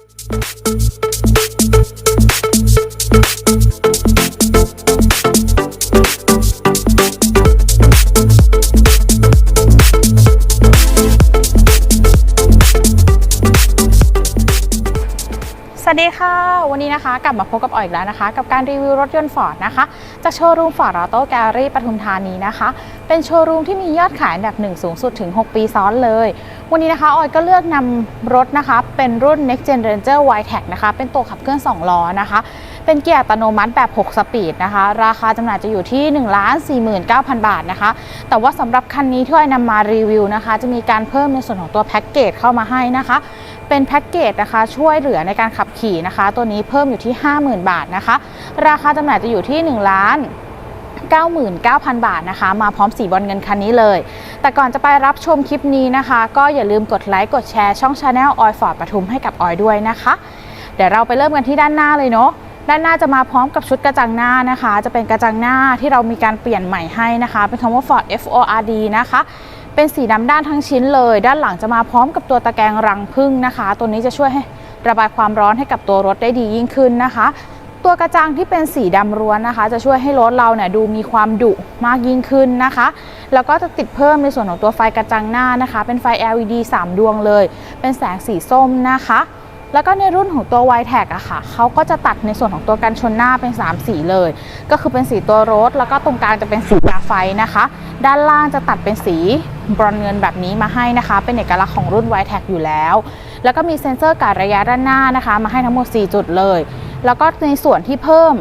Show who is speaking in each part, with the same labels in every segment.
Speaker 1: สวัสดีค่ะ วันนี้นะคะกลับมาพบกับออยอีกแล้วนะคะ กับการรีวิวรถยนต์ฟอร์ดนะคะจากโชว์รูมฟอร์ดออโต้แกลลี่ปทุมธานีนะคะ เป็นโชว์รูมที่มียอดขายอันดับหนึ่งสูงสุดถึง 6 ปีซ้อนเลย วันนี้นะคะออยก็เลือกนำรถนะคะ เป็นรุ่น Next Gen Ranger Y-Tech นะคะ เป็นตัวขับเคลื่อน 2 ล้อนะคะ เป็นเกียร์อัตโนมัติแบบ 6 สปีดนะคะ ราคาจำหน่ายจะอยู่ที่ 1 4 9 0 0 0 บาทนะคะ แต่ว่าสำหรับคันนี้ที่ออยนำมารีวิวนะคะ จะมีการเพิ่มในส่วนของตัวแพ็กเกจเข้ามาให้นะคะ เป็นแพ็กเกจนะคะ ช่วยเหลือในการขับขี่นะคะ ตัวนี้เพิ่มอยู่ที่ 50,000 บาทนะคะ ราคาจำหน่ายจะอยู่ที่ 1 ล้าน 99,000 บาทนะคะ มาพร้อมสีบอลเงินคันนี้เลย แต่ก่อนจะไปรับชมคลิปนี้นะคะ ก็อย่าลืมกดไลค์กดแชร์ช่อง Channel ออยฟอร์ดปทุมให้กับออยด้วยนะคะ เดี๋ยวเราไปเริ่มกันที่ด้านหน้าเลยเนาะด้านหน้าจะมาพร้อมกับชุดกระจังหน้านะคะ จะเป็นกระจังหน้าที่เรามีการเปลี่ยนใหม่ให้นะคะ เป็นคำว่า Ford F O R D นะคะ เป็นสีดำด้านทั้งชิ้นเลย ด้านหลังจะมาพร้อมกับตัวตะแกรงรังผึ้งนะคะ ตัวนี้จะช่วยให้ระบายความร้อนให้กับตัวรถได้ดียิ่งขึ้นนะคะ ตัวกระจังที่เป็นสีดำล้วนนะคะ จะช่วยให้รถเราเนี่ยดูมีความดุมากยิ่งขึ้นนะคะ แล้วก็จะติดเพิ่มในส่วนของตัวไฟกระจังหน้านะคะ เป็นไฟ LED 3 ดวงเลย เป็นแสงสีส้มนะคะ แล้วก็ในรุ่นของตัว y t a g อะค่ะเขาก็จะตัดในส่วนของตัวกันชนหน้าเป็น 3 สีเลย ก็คือเป็นสีตัวรถ แล้วก็ตรงกลางจะเป็นสีกาไฟนะคะ ด้านล่างจะตัดเป็นสีบรอนเงินแบบนี้มาให้นะคะ เป็นเอกลักษณ์ของรุ่น y t a g อยู่แล้ว แล้วก็มีเซ็นเซอร์การระยะด้านหน้านะคะ มาให้ทั้งหมด 4 จุดเลย แล้วก็ในส่วนที่เพิ่ม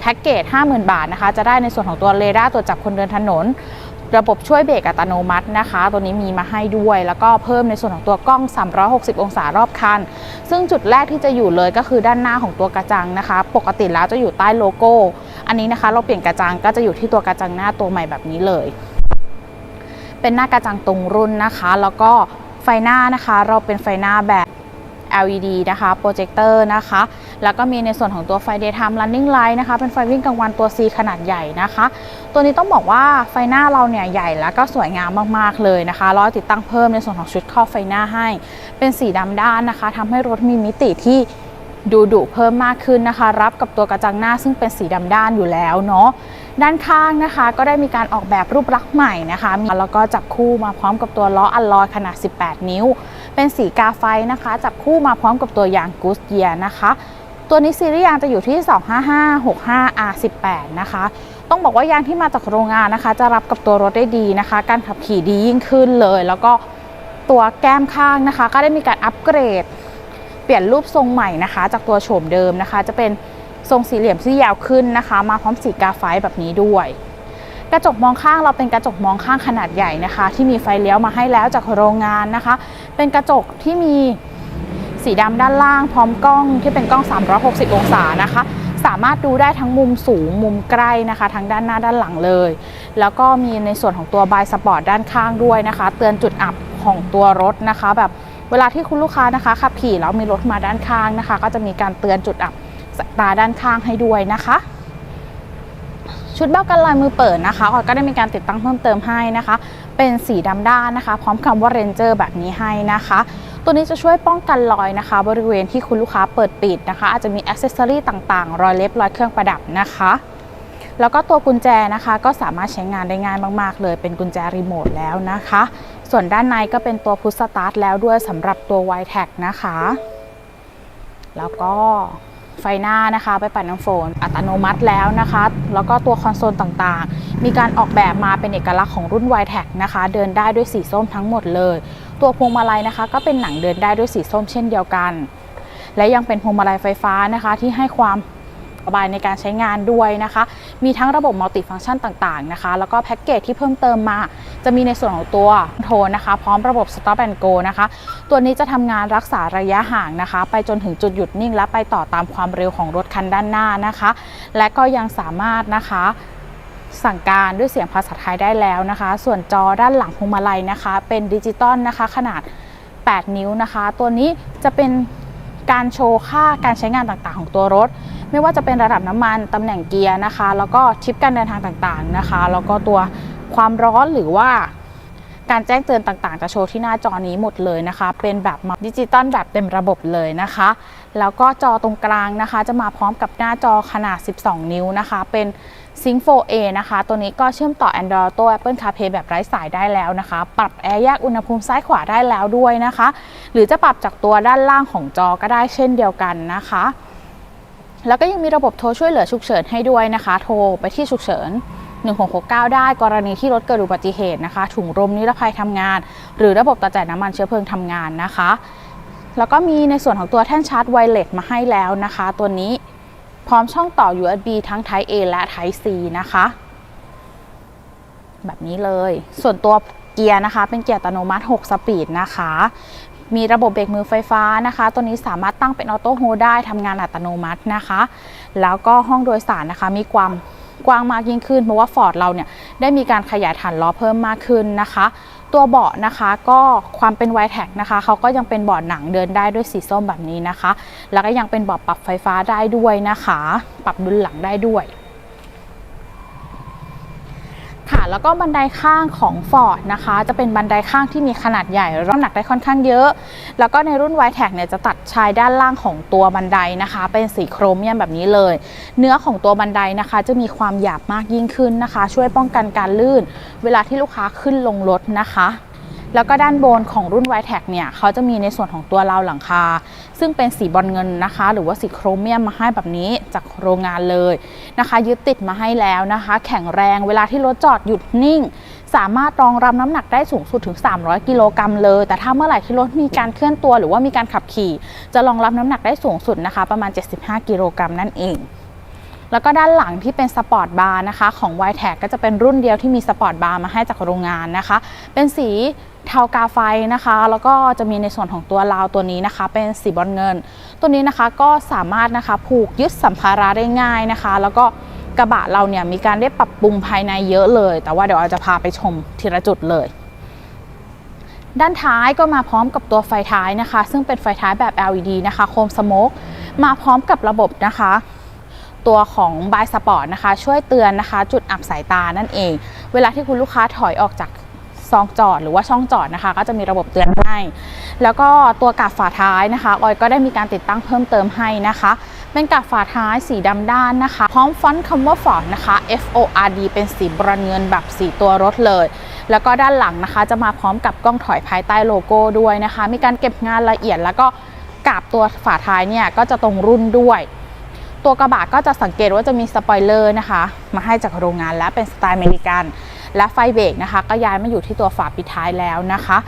Speaker 1: แพ็กเกจ 50,000 บาทนะคะ จะได้ในส่วนของตัวเรดาร์ตรวจจับคนเดินถนน ระบบช่วยเบรกอัตโนมัตินะคะ ตัวนี้มีมาให้ด้วย แล้วก็เพิ่มในส่วนของตัวกล้อง 360 องศารอบคัน ซึ่งจุดแรกที่จะอยู่เลยก็คือด้านหน้าของตัวกระจังนะคะ ปกติแล้วจะอยู่ใต้โลโก้ อันนี้นะคะ เราเปลี่ยนกระจังก็จะอยู่ที่ตัวกระจังหน้าตัวใหม่แบบนี้เลย เป็นหน้ากระจังตรงรุ่นนะคะ แล้วก็ไฟหน้านะคะ เราเป็นไฟหน้าแบบ LED นะคะ โปรเจคเตอร์นะคะ แล้วก็มีในส่วนของตัวไฟ daytime running light นะคะ เป็นไฟวิ่งกลางวันตัว C ขนาดใหญ่นะคะ ตัวนี้ต้องบอกว่าไฟหน้าเราเนี่ยใหญ่แล้วก็สวยงามมากๆเลยนะคะเราติดตั้งเพิ่มในส่วนของชุดครอบไฟหน้าให้ เป็นสีดำด้านนะคะทำให้รถมีมิติที่ดูดุเพิ่มมากขึ้นนะคะ รับกับตัวกระจังหน้าซึ่งเป็นสีดำด้านอยู่แล้วเนาะด้านข้างนะคะ ก็ได้มีการออกแบบรูปลักษณ์ใหม่นะคะแล้วก็จับคู่มาพร้อมกับตัวล้ออัลลอยขนาด 18 นิ้ว เป็นสีกาไฟนะคะ จับคู่มาพร้อมกับตัวยางกูสเกียนะคะ ตัวนี้ซีรีส์ยางจะอยู่ที่ 255 65 R18 นะคะ ต้องบอกว่ายางที่มาจากโรงงานนะคะ จะรับกับตัวรถได้ดีนะคะ การขับขี่ดียิ่งขึ้นเลย แล้วก็ตัวแก้มข้างนะคะ ก็ได้มีการอัปเกรด เปลี่ยนรูปทรงใหม่นะคะ จากตัวโฉมเดิมนะคะ จะเป็นทรงสี่เหลี่ยมที่ยาวขึ้นนะคะ มาพร้อมสีกาไฟแบบนี้ด้วย กระจกมองข้างเราเป็นกระจกมองข้างขนาดใหญ่นะคะ ที่มีไฟเลี้ยวมาให้แล้วจากโรงงานนะคะ เป็นกระจกที่มี สีดำด้านล่าง พร้อมกล้องที่เป็นกล้อง 360 องศานะคะ สามารถดูได้ทั้งมุมสูงมุมใกล้นะคะทั้งด้านหน้าด้านหลังเลย แล้วก็มีในส่วนของตัวบายสปอร์ตด้านข้างด้วยนะคะ เตือนจุดอับของตัวรถนะคะ แบบเวลาที่คุณลูกค้านะคะขับขี่แล้วมีรถมาด้านข้างนะคะ ก็จะมีการเตือนจุดอับสตาด้านข้างให้ด้วยนะคะชุดเบ้ากันลอยมือเปิดนะคะออยก็ได้มีการติดตั้งเพิ่มเติมให้นะคะ เป็นสีดำด้านนะคะ พร้อมคำว่าเรนเจอร์แบบนี้ให้นะคะ ตัวนี้จะช่วยป้องกันรอยนะคะ บริเวณที่คุณลูกค้าเปิดปิดนะคะ อาจจะมีอ c เซสซอรี่ต่างๆ รอยเล็บรอยเครื่องประดับนะคะ แล้วก็ตัวกุญแจนะคะ ก็สามารถใช้งานได้ง่ายมากๆ เลย เป็นกุญแจรีโมทแล้วนะคะ ส่วนด้านในก็เป็นตัวพุชสตาร์ทแล้วด้วยสำหรับตัว y t a g นะคะ แล้วก็ ไฟหน้านะคะ ไปปัดน้ำฝน อัตโนมัติแล้วนะคะ แล้วก็ตัวคอนโซลต่างๆ มีการออกแบบมาเป็นเอกลักษณ์ของรุ่น y t e c นะคะ เดินได้ด้วยสีส้มทั้งหมดเลย ตัวพวงมาลัยนะคะ ก็เป็นหนังเดินได้ด้วยสีส้มเช่นเดียวกัน และยังเป็นพวงมาลัยไฟฟ้านะคะ ที่ให้ความสบายในการใช้งานด้วยนะคะ มีทั้งระบบมัลติฟังก์ชันต่างๆนะคะ แล้วก็แพ็กเกจที่เพิ่มเติมมา จะมีในส่วนของตัวโทนนะคะ พร้อมระบบ Stop and Go นะคะ ตัวนี้จะทำงานรักษาระยะห่างนะคะ ไปจนถึงจุดหยุดนิ่ง และไปต่อตามความเร็วของรถคันด้านหน้านะคะ และก็ยังสามารถนะคะสั่งการด้วยเสียงภาษาไทยได้แล้วนะคะ ส่วนจอด้านหลังพวงมาลัยนะคะ เป็นดิจิตอลนะคะ ขนาด 8 นิ้วนะคะ ตัวนี้จะเป็นการโชว์ค่าการใช้งานต่างๆ ของตัวรถ ไม่ว่าจะเป็นระดับน้ำมันตำแหน่งเกียร์นะคะ แล้วก็ชิปการเดินทางต่างๆนะคะ แล้วก็ตัวความร้อนหรือว่าการแจ้งเตือนต่างๆ จะโชว์ที่หน้าจอนี้หมดเลยนะคะ เป็นแบบดิจิตอลแบบเต็มระบบเลยนะคะ แล้วก็จอตรงกลางนะคะ จะมาพร้อมกับหน้าจอขนาด 12 นิ้วนะคะ เป็น Sync 4A นะคะ ตัวนี้ก็เชื่อมต่อ Android Auto Apple CarPlay แบบไร้สายได้แล้วนะคะ ปรับแอร์แยกอุณหภูมิซ้ายขวาได้แล้วด้วยนะคะ หรือจะปรับจากตัวด้านล่างของจอก็ได้เช่นเดียวกันนะคะ แล้วก็ยังมีระบบโทรช่วยเหลือฉุกเฉินให้ด้วยนะคะ โทรไปที่ฉุกเฉิน 1669 ได้กรณีที่รถเกิดอุบัติเหตุนะคะ ถุงลมนิรภัยทำงาน หรือระบบต่อจ่ายน้ำมันเชื้อเพลิงทำงานนะคะ แล้วก็มีในส่วนของตัวแท่นชาร์จไวเลสมาให้แล้วนะคะ ตัวนี้พร้อมช่องต่อ USB ทั้ง Type A และ Type C นะคะ แบบนี้เลย ส่วนตัว เกียร์นะคะ เป็นเกียร์อัตโนมัติ 6 สปีดนะคะ มีระบบเบรกมือไฟฟ้านะคะ ตัวนี้สามารถตั้งเป็นออโต้โฮได้ทำงานอัตโนมัตินะคะ แล้วก็ห้องโดยสารนะคะ มีความกว้างมากยิ่งขึ้น เพราะว่า Ford เราเนี่ยได้มีการขยายฐานล้อเพิ่มมากขึ้นนะคะ ตัวเบาะนะคะก็ความเป็นไวแท็กนะคะเขาก็ยังเป็นเบาะหนังเดินได้ด้วยสีส้มแบบนี้นะคะ แล้วก็ยังเป็นเบาะปรับไฟฟ้าได้ด้วยนะคะ ปรับดุลหลังได้ด้วย ค่ะ แล้วก็บันไดข้างของ Ford นะคะ จะเป็นบันไดข้างที่มีขนาดใหญ่รับน้ำหนักได้ค่อนข้างเยอะ แล้วก็ในรุ่น y t e c เนี่ยจะตัดชายด้านล่างของตัวบันไดนะคะ เป็นสีโครเมียมแบบนี้เลย เนื้อของตัวบันไดนะคะ จะมีความหยาบมากยิ่งขึ้นนะคะ ช่วยป้องกันการลื่น เวลาที่ลูกค้าขึ้นลงรถนะคะ แล้วก็ด้านบนของรุ่น y t e c เนี่ยเขาจะมีในส่วนของตัวราวหลังคา ซึ่งเป็นสีบอลเงินนะคะ หรือว่าสีโครเมียมมาให้แบบนี้จากโรงงานเลยนะคะ ยึดติดมาให้แล้วนะคะ แข็งแรงเวลาที่รถจอดหยุดนิ่ง สามารถรองรับน้ำหนักได้สูงสุดถึง 300 กิโลกรัมเลย แต่ถ้าเมื่อไหร่ที่รถมีการเคลื่อนตัว หรือว่ามีการขับขี่ จะรองรับน้ำหนักได้สูงสุดนะคะ ประมาณ 75 กิโลกรัมนั่นเองแล้วก็ด้านหลังที่เป็นสปอร์ตบาร์นะคะของ y t e c ก็จะเป็นรุ่นเดียวที่มีสปอร์ตบาร์มาให้จากโรงงานนะคะ เป็นสี เทากาไฟนะคะ แล้วก็จะมีในส่วนของตัวราวตัวนี้นะคะ เป็นสีบอลเงิน ตัวนี้นะคะก็สามารถนะคะผูกยึดสัมภาระได้ง่ายนะคะ แล้วก็กระบะเราเนี่ยมีการได้ปรับปรุงภายในเยอะเลย แต่ว่าเดี๋ยวเราจะพาไปชมทีละจุดเลย ด้านท้ายก็มาพร้อมกับตัวไฟท้ายนะคะ ซึ่งเป็นไฟท้ายแบบ LED นะคะ โคมสโมกมาพร้อมกับระบบนะคะ ตัวของบายสปอร์ตนะคะ ช่วยเตือนนะคะ จุดอับสายตานั่นเอง เวลาที่คุณลูกค้าถอยออกจาก ซองจอดหรือว่าช่องจอดนะคะ ก็จะมีระบบเตือนให้ แล้วก็ตัวกาบฝาท้ายนะคะ ออยก็ได้มีการติดตั้งเพิ่มเติมให้นะคะ เป็นกาบฝาท้ายสีดำด้านนะคะ พร้อมฟอนต์คำว่า Ford นะคะ F O R D เป็นสีบรอนเงินแบบสีตัวรถเลย แล้วก็ด้านหลังนะคะ จะมาพร้อมกับกล้องถอยภายใต้โลโก้ด้วยนะคะ มีการเก็บงานละเอียดแล้วก็กาบตัวฝาท้ายเนี่ยก็จะตรงรุ่นด้วย ตัวกระบะก็จะสังเกตว่าจะมีสปอยเลอร์นะคะ มาให้จากโรงงานและเป็นสไตล์อเมริกัน และไฟเบรกนะคะ ก็ย้ายมาอยู่ที่ตัวฝาปิดท้ายแล้วนะคะ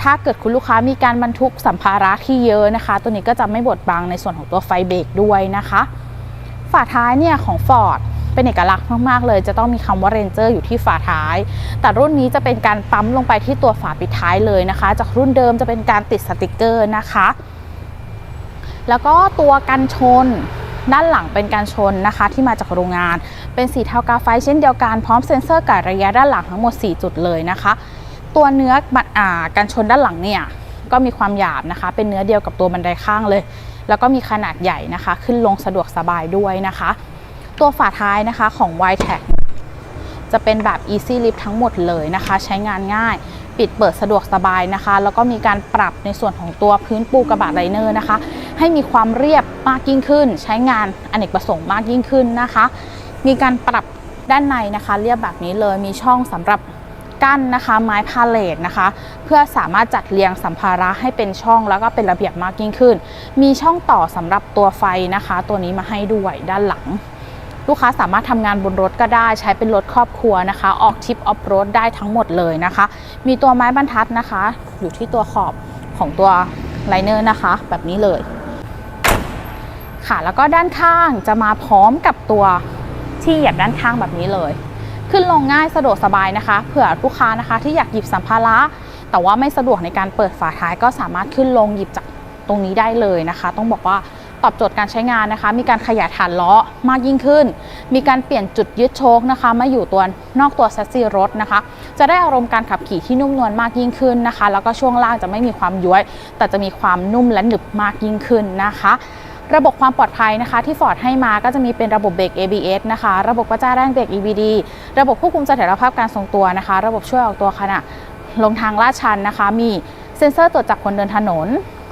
Speaker 1: ถ้าเกิดคุณลูกค้ามีการบรรทุกสัมภาระที่เยอะนะคะ ตัวนี้ก็จะไม่บดบังในส่วนของตัวไฟเบรกด้วยนะคะ ฝาท้ายเนี่ยของ Ford เป็นเอกลักษณ์มาก ๆ เลย จะต้องมีคำว่า Ranger อยู่ที่ฝาท้าย แต่รุ่นนี้จะเป็นการปั๊มลงไปที่ตัวฝาปิดท้ายเลยนะคะ จากรุ่นเดิมจะเป็นการติดสติกเกอร์นะคะ แล้วก็ตัวกันชน ด้านหลังเป็นการชนนะคะที่มาจากโรงงาน เป็นสีเทากาไฟเช่นเดียวกันพร้อมเซ็นเซอร์กัดระยะด้านหลังทั้งหมด 4 จุดเลยนะคะ ตัวเนื้อบัดอ่ากันชนด้านหลังเนี่ยก็มีความหยาบนะคะ เป็นเนื้อเดียวกับตัวบันไดข้างเลย แล้วก็มีขนาดใหญ่นะคะ ขึ้นลงสะดวกสบายด้วยนะคะ ตัวฝาท้ายนะคะของ y t e c จะเป็นแบบ Easy Lift ทั้งหมดเลยนะคะ ใช้งานง่าย ปิดเปิดสะดวกสบายนะคะ แล้วก็มีการปรับในส่วนของตัวพื้นปูกระบะไลเนอร์นะคะ ให้มีความเรียบมากยิ่งขึ้น ใช้งานอเนกประสงค์มากยิ่งขึ้นนะคะ มีการปรับด้านในนะคะ เรียบแบบนี้เลยมีช่องสำหรับกั้นนะคะ ไม้พาเลทนะคะ เพื่อสามารถจัดเรียงสัมภาระให้เป็นช่องแล้วก็เป็นระเบียบมากยิ่งขึ้น มีช่องต่อสำหรับตัวไฟนะคะ ตัวนี้มาให้ด้วยด้านหลัง ลูกค้าสามารถทำงานบนรถก็ได้ใช้เป็นรถครอบครัวนะคะ ออกทริปออฟโรดได้ทั้งหมดเลยนะคะ มีตัวไม้บรรทัดนะคะ อยู่ที่ตัวขอบของตัวไลเนอร์นะคะ แบบนี้เลย ค่ะแล้วก็ด้านข้างจะมาพร้อมกับตัวที่เหยียบด้านข้างแบบนี้เลย ขึ้นลงง่ายสะดวกสบายนะคะ เผื่อลูกค้านะคะที่อยากหยิบสัมภาระแต่ว่าไม่สะดวกในการเปิดฝาท้ายก็สามารถขึ้นลงหยิบจากตรงนี้ได้เลยนะคะ ต้องบอกว่าตอบโจทย์การใช้งานนะคะ มีการขยายฐานล้อมากยิ่งขึ้น มีการเปลี่ยนจุดยึดโชคนะคะ มาอยู่ตัวนอกตัวแซสซีรถนะคะ จะได้อารมณ์การขับขี่ที่นุ่มนวลมากยิ่งขึ้นนะคะ แล้วก็ช่วงล่างจะไม่มีความย้วย แต่จะมีความนุ่มและหนึบมากยิ่งขึ้นนะคะ ระบบความปลอดภัยนะคะ ที่ Ford ให้มาก็จะมีเป็นระบบเบรก ABS นะคะ ระบบกระจายแรงเบรก EBD ระบบควบคุมเสถียรภาพการทรงตัวนะคะ ระบบช่วยออกตัวขณะลงทางลาดชันนะคะ มีเซ็นเซอร์ตรวจจับคนเดินถนน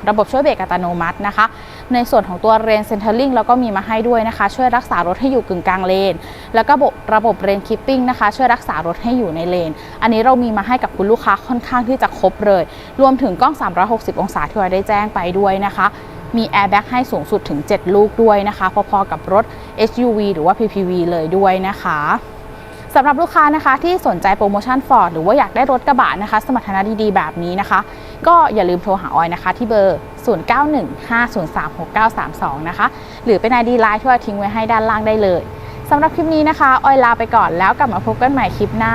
Speaker 1: ระบบช่วยเบรกอัตโนมัตินะคะ ในส่วนของตัวเรนเซนเทอร์ลิงแล้วก็มีมาให้ด้วยนะคะ ช่วยรักษารถให้อยู่กึ่งกลางเลน แล้วก็ระบบระบบเรนคิปปิ้งนะคะ ช่วยรักษารถให้อยู่ในเลน อันนี้เรามีมาให้กับคุณลูกค้าค่อนข้างที่จะครบเลย รวมถึงกล้อง 360 องศาที่เราได้แจ้งไปด้วยนะคะ มีแอร์แบ็กให้สูงสุดถึง 7 ลูกด้วยนะคะพอๆกับรถ SUV หรือว่า PPV เลยด้วยนะคะสำหรับลูกค้านะคะที่สนใจโปรโมชั่น Ford หรือว่าอยากได้รถกระบะนะคะ สมรรถนะดีๆ แบบนี้นะคะ ก็อย่าลืมโทรหาออยนะคะ ที่เบอร์ 0915036932 นะคะ หรือเป็น ID Line ที่เราทิ้งไว้ให้ด้านล่างได้เลยสำหรับคลิปนี้นะคะ ออยลาไปก่อนแล้วกลับมาพบกันใหม่คลิปหน้า